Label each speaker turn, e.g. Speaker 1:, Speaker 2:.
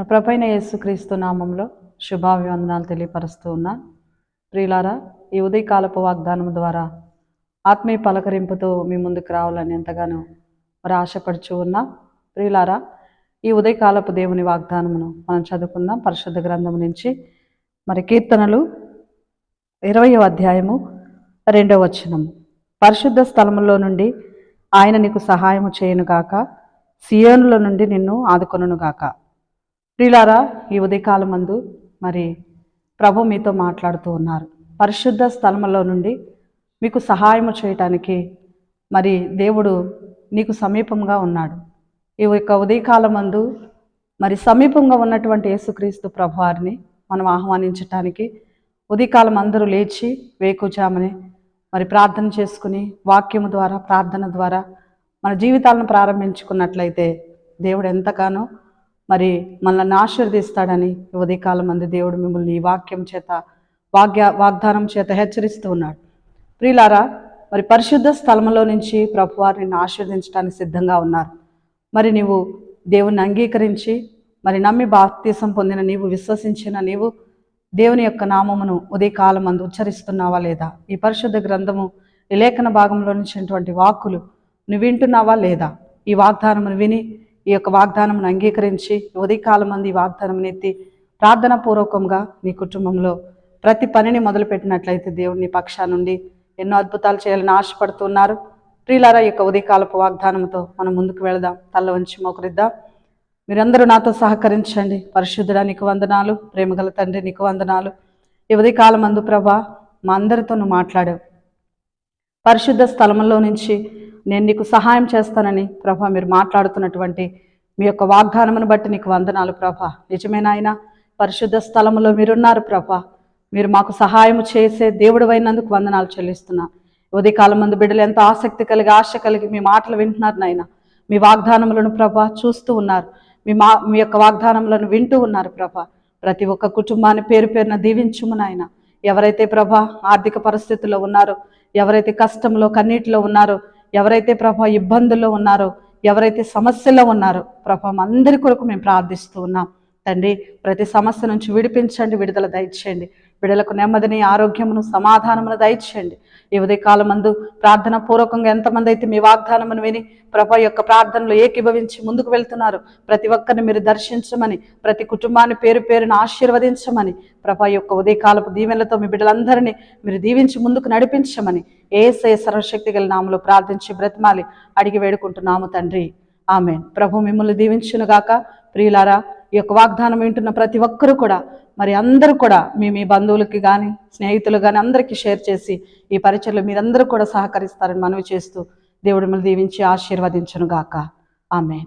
Speaker 1: మన ప్రభైన యేసుక్రీస్తు నామంలో శుభాభివందనాలు తెలియపరుస్తూ ఉన్నా. ప్రియులారా ఈ ఉదయకాలపు వాగ్దానం ద్వారా ఆత్మీయ పలకరింపుతో మీ ముందుకు రావాలని ఎంతగానో మరి ఆశపడుచు ఉన్నా. ప్రియులారా ఈ ఉదయకాలపు దేవుని వాగ్దానమును మనం చదువుకుందాం. పరిశుద్ధ గ్రంథం నుంచి మరి కీర్తనలు ఇరవయో అధ్యాయము రెండవ వచనం పరిశుద్ధ స్థలములో నుండి ఆయన నీకు సహాయము చేయనుగాక సియోనుల నుండి నిన్ను ఆదుకొనుగాక ప్రిలారా ఈ ఉదయకాలం మందు మరి ప్రభు మీతో మాట్లాడుతూ ఉన్నారు. పరిశుద్ధ స్థలములో నుండి మీకు సహాయము చేయటానికి మరి దేవుడు నీకు సమీపంగా ఉన్నాడు. ఈ యొక్క ఉదయకాలమందు మరి సమీపంగా ఉన్నటువంటి యేసుక్రీస్తు ప్రభువారిని మనం ఆహ్వానించటానికి ఉదయకాలం అందరూ లేచి వేకుజామని మరి ప్రార్థన చేసుకుని వాక్యము ద్వారా ప్రార్థన ద్వారా మన జీవితాలను ప్రారంభించుకున్నట్లయితే దేవుడు ఎంతగానో మరి మనల్ని ఆశీర్దిస్తాడని ఉదయకాలం మంది దేవుడు మిమ్మల్ని ఈ వాక్యం చేత వాగ్య వాగ్దానం చేత హెచ్చరిస్తూ ఉన్నాడు. ప్రియులారా మరి పరిశుద్ధ స్థలంలో నుంచి ప్రభువారు నిన్ను ఆశీర్దించడానికి సిద్ధంగా ఉన్నారు. మరి నీవు దేవుని అంగీకరించి మరి నమ్మి బాప్తీసం పొందిన నీవు విశ్వసించిన నీవు దేవుని యొక్క నామమును ఉదయకాలం అందు ఉచ్చరిస్తున్నావా లేదా? ఈ పరిశుద్ధ గ్రంథము ఈ లేఖన భాగంలో నుంచినటువంటి వాక్కులు నువ్వు వింటున్నావా లేదా? ఈ వాగ్దానమును విని ఈ యొక్క వాగ్దానం అంగీకరించి ఉదయకాలం మంది వాగ్దానం ఎత్తి ప్రార్థన పూర్వకంగా మీ కుటుంబంలో ప్రతి పనిని మొదలుపెట్టినట్లయితే దేవుని పక్షా నుండి ఎన్నో అద్భుతాలు చేయాలని ఆశపడుతున్నారు. ప్రియులారా ఈ యొక్క ఉదయకాలపు వాగ్దానంతో మనం ముందుకు వెళదాం. తల్ల వంచి మోకరిద్దాం. మీరందరూ నాతో సహకరించండి. పరిశుద్ధుడా నీకు వందనాలు. ప్రేమగల తండ్రి నీకు వందనాలు. ఈ ఉదయకాలం అందు ప్రభా మా అందరితో నువ్వు మాట్లాడావు. పరిశుద్ధ స్థలంలో నుంచి నేను నీకు సహాయం చేస్తానని ప్రభా మీరు మాట్లాడుతున్నటువంటి మీ యొక్క వాగ్దానమును బట్టి నీకు వందనాలు ప్రభా. నిజమేనాయన పరిశుద్ధ స్థలంలో మీరున్నారు ప్రభా. మీరు మాకు సహాయం చేసే దేవుడు అయినందుకు వందనాలు చెల్లిస్తున్నా. ఉదయకాలం మందు బిడ్డలు ఎంతో ఆసక్తి కలిగి ఆశ కలిగి మీ మాటలు వింటున్నారు నాయన. మీ వాగ్దానములను ప్రభా చూస్తూ ఉన్నారు. మీ మా మీ యొక్క వాగ్దానములను వింటూ ఉన్నారు ప్రభా. ప్రతి ఒక్క కుటుంబాన్ని పేరు పేరున దీవించుము నాయన. ఎవరైతే ప్రభా ఆర్థిక పరిస్థితుల్లో ఉన్నారో ఎవరైతే కష్టంలో కన్నీటిలో ఉన్నారో ఎవరైతే ప్రభా ఇబ్బందుల్లో ఉన్నారో ఎవరైతే సమస్యలో ఉన్నారో ప్రభా అందరి కొరకు మేము ప్రార్థిస్తూ ఉన్నాం. తండ్రి ప్రతి సమస్య నుంచి విడిపించండి విడుదల దయచేయండి. బిడ్డలకు నెమ్మదిని ఆరోగ్యమును సమాధానమును దయచేయండి. ఈ ఉదయకాలం మందు ప్రార్థన పూర్వకంగా ఎంతమంది అయితే మీ వాగ్దానమును విని ప్రభ యొక్క ప్రార్థనలు ఏకీభవించి ముందుకు వెళ్తున్నారు ప్రతి ఒక్కరిని మీరు దర్శించమని ప్రతి కుటుంబాన్ని పేరు పేరును ఆశీర్వదించమని ప్రభ యొక్క ఉదయకాలపు దీవెనలతో మీ బిడ్డలందరినీ మీరు దీవించి ముందుకు నడిపించమని ఏసే సర్వశక్తి గల నామలో ప్రార్థించి బ్రతిమాలి అడిగి వేడుకుంటున్నాము తండ్రి. ఆమె ప్రభు మిమ్మల్ని దీవించునుగాక. ప్రియులారా ఈ యొక్క వాగ్దానం వింటున్న ప్రతి ఒక్కరూ కూడా మరి అందరూ కూడా మీ మీ బంధువులకి కానీ స్నేహితులు కానీ అందరికీ షేర్ చేసి ఈ పరిచయలు మీరందరూ కూడా సహకరిస్తారని మనవి చేస్తూ దేవుడు మిమ్మల్ని దీవించి ఆశీర్వదించను గాక ఆమె